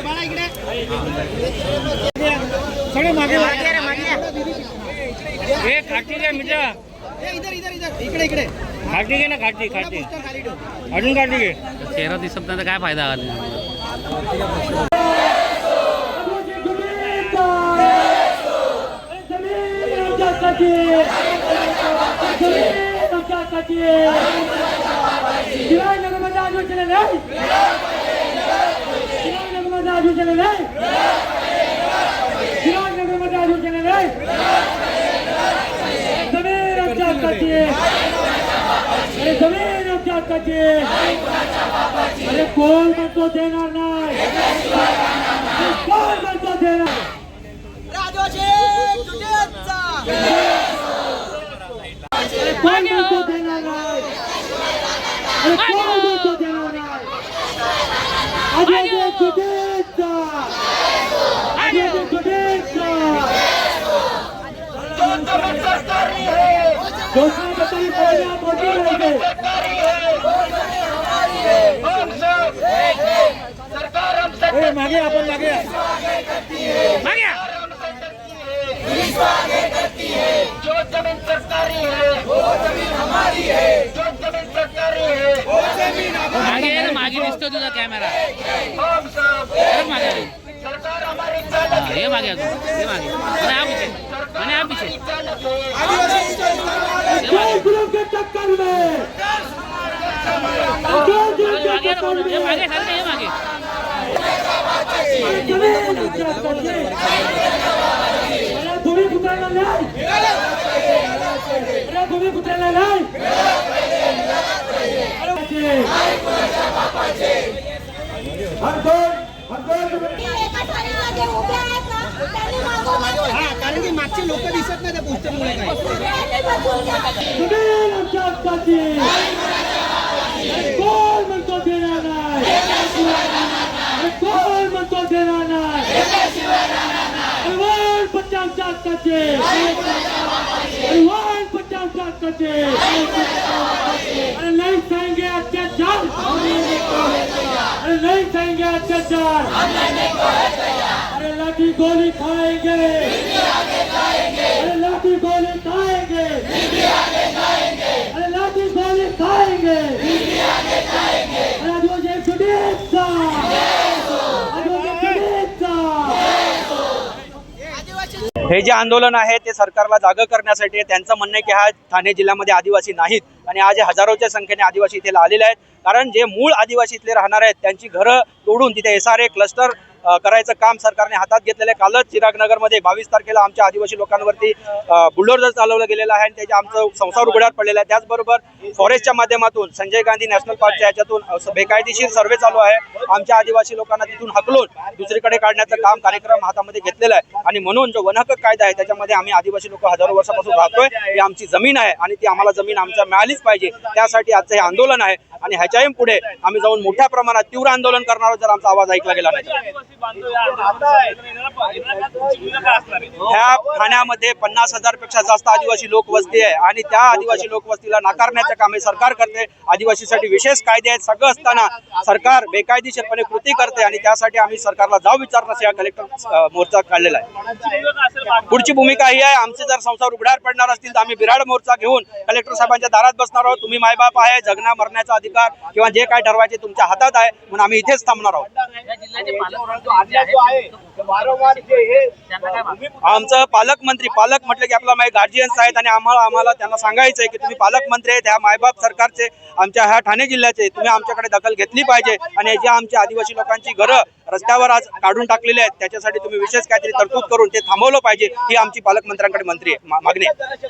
बाळा इकडे सगळे मागे हे खाटी इधर इधर इकडे इकडे खाटी घे ना खाटी खाटी अजून खाटी घे चेहरा दिसत नाही तर काय फायदा अरे कोण म्हणतो देणार नाही कोण म्हणतो देणार अरे कोण म्हणतो देणार? नाही अरे कोण म्हणतो देणार मागे आपण मागे या. जो जमीन सरकारी है वो जमीन हमारी है जो जमीन सरकारी है वो जमीन मागे ये ना मागे दिसतो तुझा कॅमेरा हम सब तर मागे ये. सरकार हमारी हा, चालक ये मागे अजून ये मागे आणि हा पिछे आणि हा पिछे चालक है जय गुरु के चक्कर में जय गुरु के मागे चक्कर ये में मागे सारखे ये मागे जमीन आमच्या हाताची. अरे तुम्ही फुटायला नाही अरे तुम्ही फुटायला नाही कारण की मागचे लोक दिसत नाही त्या पोस्टरमुळे काय सगळ्यांनी आमच्या हक्काची कोण म्हणतो देणार नाही कोण म्हणतो देणार नाही अरे पट्टे आमच्या हक्काचे पट्टे आमच्या हक्काचे नाही सांगे अत्याचार नहीं सहेंगे अत्याचार। अरे लाठी गोली खाएंगे। हे जे आंदोलन आहे ते सरकारला जागं करण्यासाठी त्यांचं म्हणणं आहे की हा ठाणे जिल्ह्यामध्ये आदिवासी नाहीत. आणि आज हजारोच्या संख्येने आदिवासी इथे आलेले आहेत. कारण जे मूळ आदिवासी इथले राहणार आहेत त्यांची घरं तोडून तिथे एस आर ए क्लस्टर करायचं काम सरकारने हातात घेतलेलं आहे. कालच चिरागनगरमध्ये बावीस तारखेला आमच्या आदिवासी लोकांवरती बुलडोजर चालवलं गेलेलं आहे आणि त्याच्या आमचं संसार उघड्यावर पडलेला आहे. त्याचबरोबर फॉरेस्टच्या माध्यमातून संजय गांधी नॅशनल पार्कच्या याच्यातून बेकायदेशीर सर्वे चालू आहे. आमच्या आदिवासी लोकांना तिथून हकलून दुसरीकडे काढण्याचं काम कार्यक्रम हातामध्ये घेतलेला आहे. आणि म्हणून जो वनहक्क कायदा आहे त्याच्यामध्ये आम्ही आदिवासी लोक हजारो वर्षापासून राहतोय. ही आमची जमीन आहे आणि ती आम्हाला जमीन आमच्या मिळालीच पाहिजे. त्यासाठी आजचं हे आंदोलन आहे. आणि ह्याच्याही पुढे आम्ही जाऊन मोठ्या प्रमाणात तीव्र आंदोलन करणार आहोत जर आमचा आवाज ऐकला गेला नाही ह्या ठाण्यामध्ये पन्नास हजारपेक्षा जास्त आदिवासी लोकवस्ती आहे आणि त्या आदिवासी लोकवस्तीला नाकारण्याचे काम हे सरकार करते. आदिवासीसाठी विशेष कायदे आहेत. सगळं असताना सरकार बेकायदेशीरपणे कृती करते आणि त्यासाठी आम्ही सरकारला जाऊ विचारण्यास या कलेक्टर मोर्चा काढलेला आहे. पुढची भूमिका ही आहे. आमचे जर संसार उघड्यावर पडणार असतील तर आम्ही बिराड मोर्चा घेऊन कलेक्टर साहेबांच्या दारात बसणार आहोत. तुम्ही मायबाप आहे. जगण्या मरण्याचा अधिकार किंवा जे काय ठरवायचे तुमच्या हातात आहे म्हणून आम्ही इथेच थांबणार आहोत? आमचं पालकमंत्री पालक म्हटलं की आपला माझे गार्जियन्स आहेत आणि आम्हाला आम्हाला त्यांना सांगायचं आहे की तुम्ही पालकमंत्री आहेत ह्या मायबाप सरकारचे आमच्या ह्या ठाणे जिल्ह्याचे तुम्ही आमच्याकडे दखल घेतली पाहिजे. आणि जे आमच्या आदिवासी लोकांची घरं रस्त्यावर आज काढून टाकलेली आहेत त्याच्यासाठी तुम्ही विशेष काहीतरी तरतूद करून ते थांबवलं पाहिजे ही आमची पालकमंत्र्यांकडे मंत्री मागणी आहे.